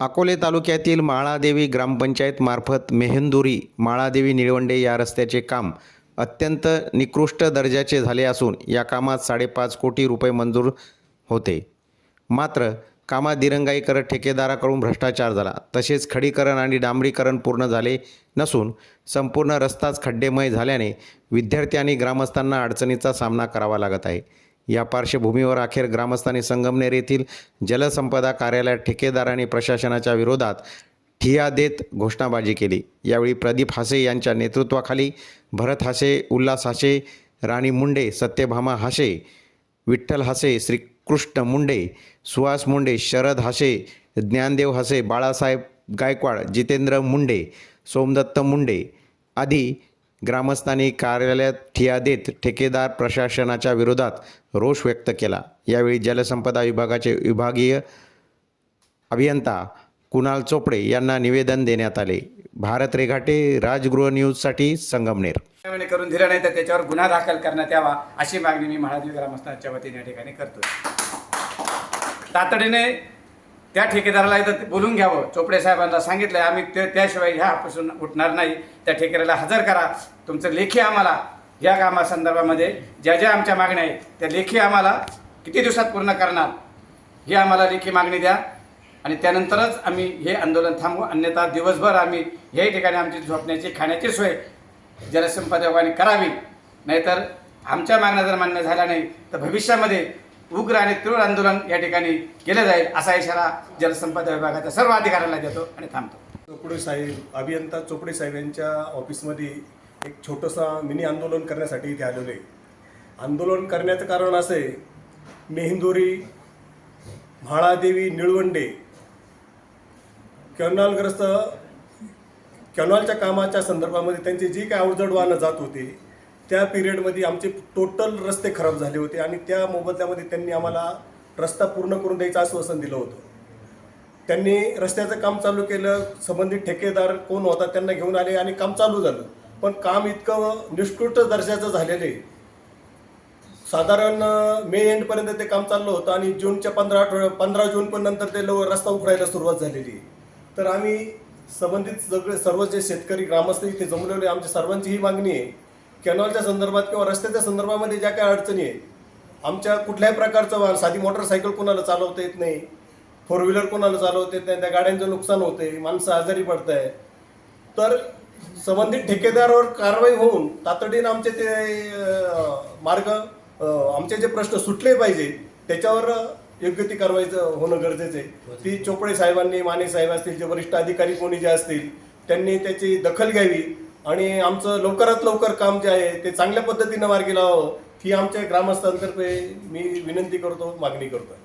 अकोले तालुक्यातील माळादेवी ग्रामपंचायत मार्फत मेहंदुरी माळादेवी निळवंडे या रस्त्याचे काम अत्यंत निकृष्ट दर्जाचे झाले असून या कामात साडेपाच कोटी रुपये मंजूर होते. मात्र कामात दिरंगाई करत ठेकेदाराकडून भ्रष्टाचार झाला. तसेच खडीकरण आणि डांबरीकरण पूर्ण झाले नसून संपूर्ण रस्ताच खड्डेमय झाल्याने विद्यार्थी आणि ग्रामस्थांना अडचणीचा सामना करावा लागत आहे. या पार्श्वभूमीवर अखेर ग्रामस्थांनी संगमनेर येथील जलसंपदा कार्यालयात ठेकेदार आणि प्रशासनाच्या विरोधात ठिया देत घोषणाबाजी केली. यावेळी प्रदीप हासे यांच्या नेतृत्वाखाली भरत हासे उल्हास हासे राणी मुंडे सत्यभामा हासे विठ्ठल हासे श्रीकृष्ण मुंडे सुहास मुंडे शरद हासे ज्ञानदेव हासे बाळासाहेब गायकवाड जितेंद्र मुंडे सोमदत्त मुंडे आदी ग्रामस्थांनी कार्यालयात ठिया देत ठेकेदार प्रशासनाच्या विरोधात रोष व्यक्त केला. यावेळी जलसंपदा विभागाचे विभागीय अभियंता कुणाल चोपडे यांना निवेदन देण्यात आले. भारत रेघाटे राजगृह न्यूजसाठी संगमनेर. करून दिलं नाही तर त्याच्यावर गुन्हा दाखल करण्यात यावा अशी मागणी मी महादेव ग्रामस्थांच्या वतीने या ठिकाणी करतो तातडीने त्या ठेकेदाराला इथं बोलून घ्यावं. चोपडे साहेबांना सांगितलं आम्ही ते त्याशिवाय ह्यापासून उठणार नाही. त्या ठेकेदाराला हजर करा. तुमचं लेखी आम्हाला या कामासंदर्भामध्ये ज्या ज्या आमच्या मागण्या आहेत त्या लेखी आम्हाला किती दिवसात पूर्ण करणार? ही आम्हाला लेखी मागणी द्या. आणि त्यानंतरच आम्ही हे आंदोलन थांबवू. अन्यथा दिवसभर आम्ही याही ठिकाणी आमची झोपण्याची खाण्याची सोय जलसंपदा करावी. नाहीतर आमच्या मागण्या जर मान्य झाल्या नाही तर भविष्यामध्ये उग्र आणि तीव्र आंदोलन या ठिकाणी केलं जाईल असा इशारा जलसंपदा विभागाच्या सर्व अधिकाऱ्यांना देतो आणि थांबतो. चोपडे साहेब अभियंता चोपडे साहेब यांच्या ऑफिसमध्ये एक छोटंसा मिनी आंदोलन करण्यासाठी इथे आलेलो आहे. आंदोलन करण्याचं कारण असं आहे मेहिंदोरी म्हाळादेवी निळवंडे कॅनॉलग्रस्त कॅनॉलच्या कामाच्या संदर्भामध्ये त्यांची जी काय अवजड वाहनं जात होती त्या पिरियडमध्ये आमचे टोटल रस्ते खराब झाले होते आणि त्या मोबदल्यामध्ये त्यांनी आम्हाला रस्ता पूर्ण करून द्यायचं आश्वासन दिलं होतं. त्यांनी रस्त्याचं काम चालू केलं संबंधित ठेकेदार कोण होता त्यांना घेऊन आले आणि काम चालू झालं. पण काम इतकं निष्कृष्ट दर्जाचं झालेलं आहे. साधारण मे एंडपर्यंत ते काम चाललं होतं आणि जूनच्या पंधरा आठवड्या पंधरा जून पण नंतर ते लव रस्ता उखडायला सुरुवात झालेली आहे. तर आम्ही संबंधित सगळे सर्व जे शेतकरी ग्रामस्थ इथे जमलेले आमच्या सर्वांची ही मागणी आहे कॅनॉलच्या संदर्भात किंवा रस्त्याच्या संदर्भामध्ये ज्या काही अडचणी आहेत आमच्या कुठल्याही प्रकारचं वाहन साधी मोटरसायकल कोणाला चालवता येत नाही फोर व्हीलर कोणाला चालवता येत नाही त्या गाड्यांचं नुकसान होते माणसं आजारी पडत आहे तर संबंधित ठेकेदारावर कारवाई होऊन तातडीनं आमचे ते मार्ग आमचे जे प्रश्न सुटले पाहिजे त्याच्यावर योग्य ती कारवाई होणं गरजेचं आहे. ती चोपडे साहेबांनी माने साहेब असतील जे वरिष्ठ अधिकारी कोणी जे असतील त्यांनी त्याची दखल घ्यावी. आणि आमचं लवकरात लवकर काम जे आहे ते चांगल्या पद्धतीनं मार्गी लावावं ही आमच्या ग्रामस्थांतर्फे मी विनंती करतो मागणी करतो.